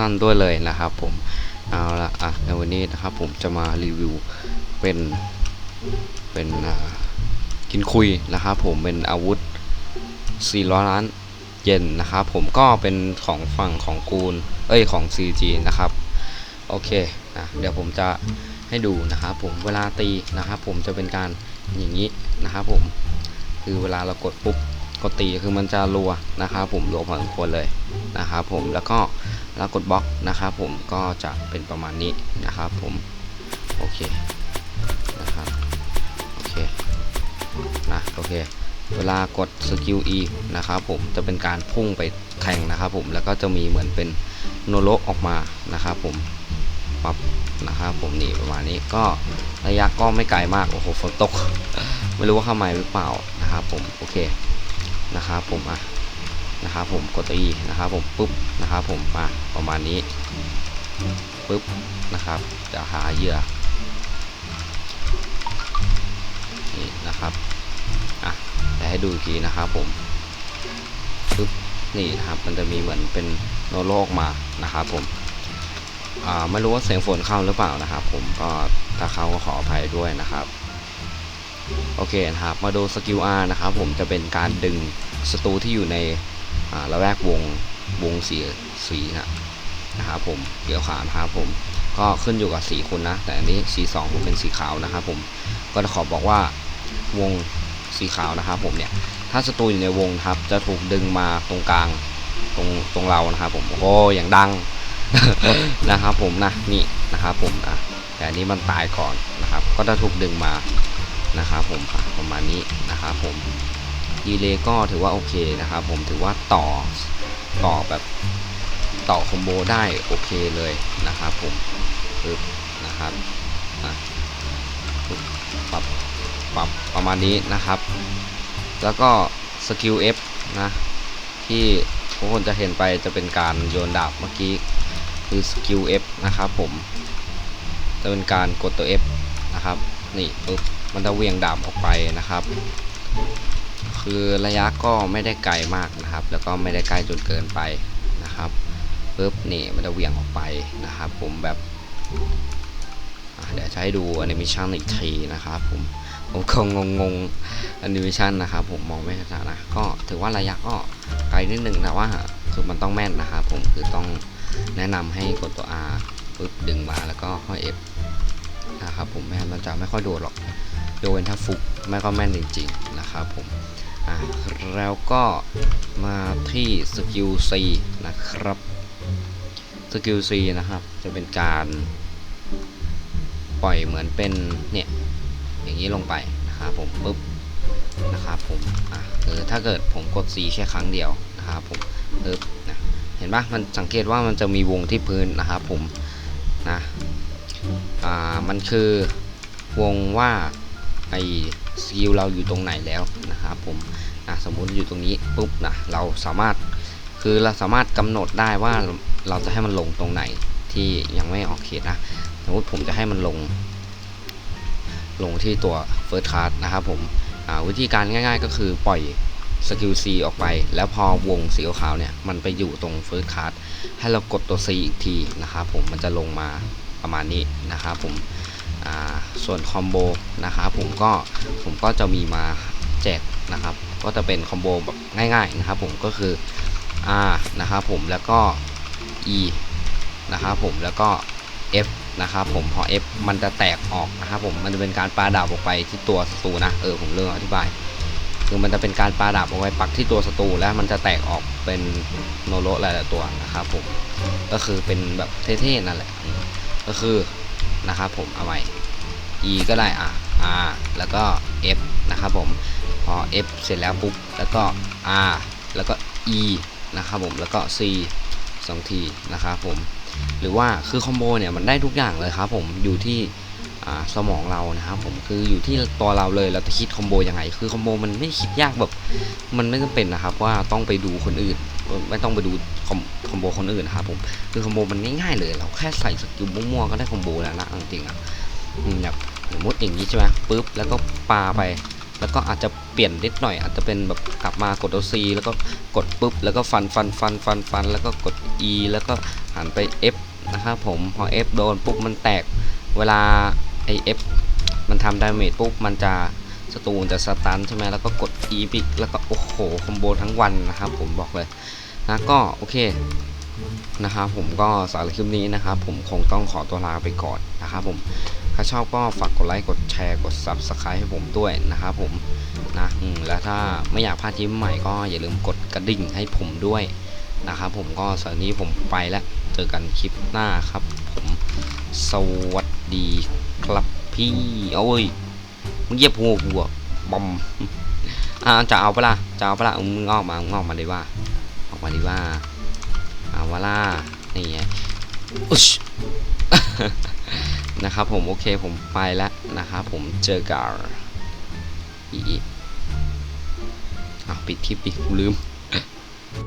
ท่านด้วยเลยนะครับผมเอาละอะในวันนี้นะครับผมจะมารีวิวเป็นเป็นกินคุยนะครับผมเป็นอาวุธ 400 ล้านเย็นนะครับผมก็เป็นของฝั่งของกูลเอ้ยของ CG นะครับโอเคนะเดี๋ยวผมจะให้ดูนะครับผมเวลาตีนะครับผมจะเป็นการอย่างนี้นะครับผมคือเวลาเรากดปุ๊บกดตีคือมันจะรัวนะครับผมรัวพอสมควรเลยนะครับผมแล้วก็ แล้วกดบล็อกนะครับผมก็จะเป็นประมาณนี้นะครับผมโอเคนะครับโอเคนะโอเคเวลากดสกิล E นะครับผมจะเป็นการพุ่งไปแทงนะครับผมแล้วก็จะมีเหมือนเป็นโนโลออกมานะครับผมปับนะครับผมนี่ประมาณนี้ก็ระยะก็ไม่ไกลมากโอ้โหฝนตก ไม่รู้ว่าเข้ามาหรือเปล่านะครับผมโอเคนะครับผมอะนะครับผมกดตัว E นะครับผมปุ๊บนะครับผมมา ประมาณนี้ปุ๊บนะครับ จะหาเหยื่อนี่นะครับอะแต่ให้ดูอีกทีนะครับผมปึ๊บนี่นะครับมันจะมีเหมือนเป็นโนโลออกมานะครับผมอ่าไม่รู้ว่าเสียงฝนเข้าหรือเปล่านะครับ ผมก็ถ้าเข้าก็ขออภัยด้วยนะครับ โอเคนะครับมาดูสกิล R นะครับผมจะเป็นการดึงศัตรูที่อยู่ในอ่าละแวกวงวงสีสีนะ นะครับผมเกี่ยวขาวนะครับผมก็ขึ้นอยู่กับสีคุณนะ แต่อันนี้สีสองผมเป็นสีขาวนะครับผมก็ขอบอกว่าวงสีขาวนะครับผมเนี่ยถ้าศัตรูอยู่ในวงครับ จะถูกดึงมาตรงกลางตรงตรงเรานะครับผมโอ้อย่างดังนะครับผมนะนี่นะครับผมอะแต่อันนี้มันตายก่อนนะครับ ก็จะถูกดึงมานะครับผมอะประมาณนี้นะครับผมดีเลย์ก็ถือว่าโอเคนะครับผมถือว่าต่อต่อแบบ ต่อคอมโบได้โอเคเลยนะครับผมปึ๊บนะครับอะปรับปรับประมาณนี้นะครับ แล้วก็สกิล F นะที่ทุกคนจะเห็นไปจะเป็นการโยนดาบเมื่อกี้คือสกิล F นะครับผมจะเป็นการกดตัว F นะครับนี่ปึ๊บมันจะเวียงดาบออกไปนะครับ คือระยะก็ไม่ได้ไกลมากนะครับ แล้วก็ไม่ได้ใกล้จนเกินไป ปึ๊บนี่มันจะเวียงออกไปนะครับ ผมแบบเดี๋ยวจะให้ดูแอนิเมชันอีกทีนะครับผมผมคงงงงแอนิเมชันนะครับผมมองไม่ชัดนะก็ถือว่าระยะก็ไกลนิดนึงแต่ว่าคือมันต้องแม่นนะครับผมคือต้องแนะนำให้กดตัว R ปึ๊บดึงมาแล้วก็ค่อย F นะครับผมไม่งั้นมันจะไม่ค่อยโดนหรอกโดนถ้าฟุกไม่ก็แม่นจริงๆนะครับผมอะแล้วก็มาที่สกิล C นะครับ สกิล C นะครับ จะเป็นการปล่อยเหมือนเป็นเนี่ยอย่างนี้ลงไปนะครับผมปุ๊บนะครับผมอะคือถ้าเกิดผมกด C แค่ครั้งเดียวนะครับผมปึ๊บนะเห็นปะมันสังเกตว่ามันจะมีวงที่พื้นนะครับผมนะอ่ามันคือวงว่าไอสกิลเราอยู่ตรงไหนแล้วนะครับผมนะสมมุติอยู่ตรงนี้ปุ๊บนะเราสามารถ คือเราสามารถกำหนดได้ว่าเราจะให้มันลงตรงไหนที่ยังไม่ออกเขตนะสมมติผมจะให้มันลง ลงที่ตัว First Card นะครับผมวิธีการง่าย ๆ ก็คือปล่อยสกิล C ออกไป แล้วพอวงสีขาวเนี่ย มันไปอยู่ตรง First Card ให้เรากดตัว C อีกทีนะครับผมมันจะลงมาประมาณนี้นะครับผมส่วนคอมโบนะครับผมก็ผมก็จะมีมาแจกนะครับ ก็จะเป็นคอมโบแบบง่าย ๆนะครับผมก็คือ R นะครับผมแล้วก็ E นะครับผมแล้วก็ F นะครับผมพอ F มันจะแตกออกนะครับผมมันจะเป็นการปาดาบออกไปที่ตัวศัตรูนะเออผมเริ่มอธิบาย คือมันจะเป็นการปาดาบออกไปปักที่ตัวศัตรูแล้วมันจะแตกออกเป็นโนโรหลายๆตัวนะครับผมก็คือเป็นแบบเท่ๆนั่นแหละก็คือนะครับผมเอาไว้ E ก็ได้อะ R แล้วก็ F นะครับผมพอ F เสร็จแล้วปุ๊บแล้วก็ R แล้วก็ E นะครับผมแล้วก็ C สองทีนะครับผมหรือว่าคือคอมโบเนี่ยมันได้ทุกอย่างเลยครับผมอยู่ที่สมองเรานะครับผมคืออยู่ที่ตัวเราเลยเราจะคิดคอมโบยังไงคือคอมโบมันไม่คิดยากแบบมันไม่จำเป็นนะครับว่าต้องไปดูคนอื่น ไม่ต้องไปดูคอมโบคนอื่นนะครับผมคือคอมโบมันง่ายๆเลยเราแค่ใส่สกิลมั่วๆก็ได้คอมโบแล้วนะจริงๆอะแบบสมมติอย่างนี้ใช่ไหมปุ๊บแล้วก็ปาไป แล้วก็อาจจะเปลี่ยนนิดหน่อย อาจจะเป็นแบบกลับมากด C แล้วก็กดปุ๊บ แล้วก็ฟันฟันฟันฟันฟันแล้วก็กด E แล้วก็หันไป F นะครับผมพอ F โดนปุ๊บมันแตกเวลาไอ F มันทำดาเมจปุ๊บมันจะสตูนจะสตันใช่ไหมแล้วก็กด E ปิกแล้วก็โอ้โหคอมโบทั้งวันนะครับผมบอกเลยนะก็โอเคนะครับผมก็สารคลิปนี้นะครับผมคงต้องขอตัวลาไปก่อนนะครับผม ถ้าชอบก็ฝากกดไลค์กดแชร์กด Subscribe ให้ผมด้วยนะครับผมนะมแล้วถ้าไม่อยากพลาดคลิปใหม่ก็อย่าลืมกดกระดิ่งให้ผมด้วยนะครับผมก็สำหรับนี้ผมไปแล้วเจอกันคลิปหน้าครับ ผมสวัสดีครับพี่โอ้ยมึงเยียบหัวกูอะบอมอ่าจะเอาปะล่ะจะเอาปะล่ะมึงออกมามึงออกมาดีว่า ออกมาดีว่าเอาวะล่ะนี่ไงอุ๊ย นะครับผมโอเคผมไปแล้วนะครับผมเจอกับอีอะปิดคลิปดิดลืม